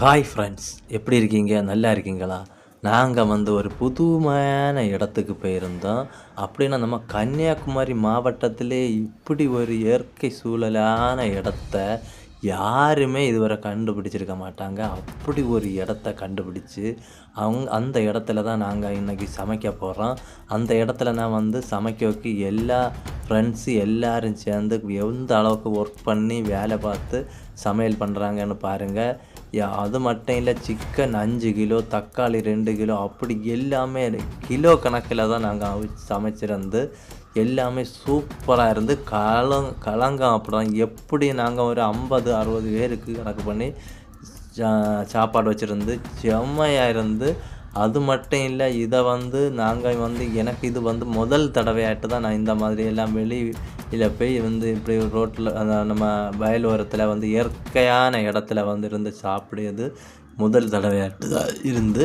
Hi friends எப்படி இருக்கீங்க? நல்லா இருக்கீங்களா? நாங்கள் வந்து ஒரு புதுமையான இடத்துக்கு போயிருந்தோம். அப்படின்னா நம்ம கன்னியாகுமரி மாவட்டத்திலே இப்படி ஒரு இயற்கை சூழலான இடத்த யாருமே இதுவரை கண்டுபிடிச்சிருக்க மாட்டாங்க. அப்படி ஒரு இடத்த கண்டுபிடிச்சு அவங்க அந்த இடத்துல தான் நாங்கள் இன்றைக்கி சமைக்க போகிறோம் அந்த இடத்துல நான் வந்து சமைக்கக்கு எல்லா ஃப்ரெண்ட்ஸு எல்லாரும் சேர்ந்து எந்த அளவுக்கு ஒர்க் பண்ணி வேலை பார்த்து சமையல் பண்ணுறாங்கன்னு பாருங்கள் யா- அது மட்டும் இல்லை சிக்கன் அஞ்சு கிலோ தக்காளி ரெண்டு கிலோ அப்படி எல்லாமே கிலோ கணக்கில் தான் நாங்கள் அவி சமைச்சிருந்து எல்லாமே சூப்பராக இருந்து கலங் கலங்கம் அப்படிதான் எப்படி நாங்கள் ஒரு ஐம்பது அறுபது பேருக்கு கணக்கு பண்ணி சா- சாப்பாடு வச்சுருந்து செம்மையாக இருந்து அது மட்டும் இல்லை இதை வந்து நாங்கள் வந்து எனக்கு இது வந்து முதல் தடவையாட்டு தான் நான் இந்த மாதிரி எல்லாம் வெளியில் போய் வந்து இப்படி ரோட்டில் நம்ம வயல் ஓரத்தில் வந்து இயற்கையான இடத்துல வந்து இருந்து சாப்பிடுறது முதல் தடவையாட்டு தான் இருந்து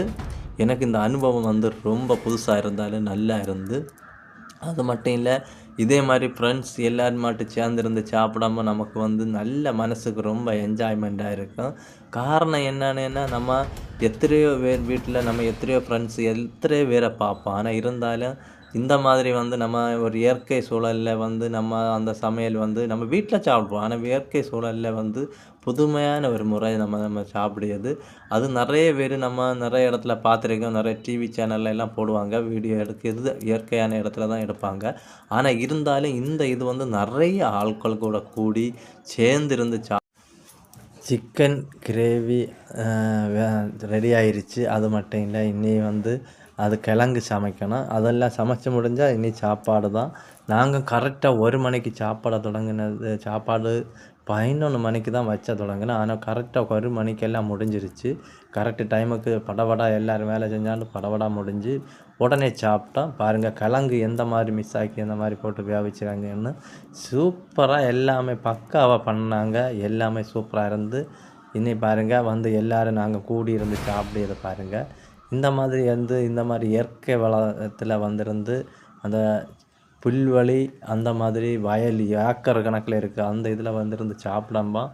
எனக்கு இந்த அனுபவம் வந்து ரொம்ப புதுசாக இருந்தாலும் நல்லா இருந்து. அது மட்டும் இல்லை இதே மாதிரி ஃப்ரெண்ட்ஸ் எல்லோரும் மட்டும் சேர்ந்துருந்து சாப்பிடாம நமக்கு வந்து நல்ல மனசுக்கு ரொம்ப என்ஜாய்மெண்ட்டாக இருக்கும். காரணம் என்னன்னா நம்ம எத்தனையோ பேர் வீட்டில் நம்ம எத்தனையோ ஃப்ரெண்ட்ஸ் எத்தனையோ பேரை பார்ப்போம். ஆனால் இருந்தாலும் இந்த மாதிரி வந்து நம்ம ஒரு இயற்கை சூழலில் வந்து நம்ம அந்த சமையல் வந்து நம்ம வீட்டில் சாப்பிடுவோம். ஆனால் இயற்கை சூழலில் வந்து புதுமையான ஒரு முறை நம்ம நம்ம சாப்பிடுறது. அது நிறைய பேர் நம்ம நிறைய இடத்துல பார்த்துருக்கோம். நிறைய டிவி சேனல்ல எல்லாம் போடுவாங்க. வீடியோ எடுக்கிறது இயற்கையான இடத்துல தான் எடுப்பாங்க. ஆனால் இருந்தாலும் இந்த இது வந்து நிறைய ஆட்கள் கூட கூடி சேர்ந்து இருந்து சா சிக்கன் கிரேவி ரெடி ஆயிடுச்சு அது மட்டும் இல்லை இன்னி வந்து அது கிழங்கு சமைக்கணும். அதெல்லாம் சமைச்சு முடிஞ்சால் இனி சாப்பாடு தான் நாங்கள் கரெக்டாக ஒரு மணிக்கு சாப்பாடை தொடங்கினது சாப்பாடு பதினொன்று மணிக்கு தான் வச்ச தொடங்கினேன். ஆனால் கரெக்டாக ஒரு மணிக்கெல்லாம் முடிஞ்சிருச்சு. கரெக்டு டைமுக்கு படபடா எல்லோரும் வேலை செஞ்சாலும் படபடா முடிஞ்சு உடனே சாப்பிட்டோம். பாருங்கள் கிழங்கு எந்த மாதிரி மிஸ் ஆக்கி எந்த மாதிரி போட்டு வேவிச்சாங்கன்னு சூப்பராக எல்லாமே பக்காவாக பண்ணாங்க. எல்லாமே சூப்பராக இருந்து இன்னி பாருங்கள் வந்து எல்லோரும் நாங்கள் கூடி இருந்து சாப்பிடுறத பாருங்கள் இந்த மாதிரி வந்து இந்த மாதிரி இயற்கை வளத்தில் வந்திருந்து அந்த புல்வெளி அந்த மாதிரி வயல் ஏக்கர் கணக்கில் இருக்குது அந்த இதில் வந்துருந்து சாப்பிடாம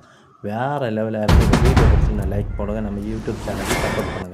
வேறு லெவலில் இருந்து வீடியோ பிடிச்சி லைக் போடுங்க. நம்ம யூடியூப் சேனல் சப்போர்ட் பண்ணுங்கள்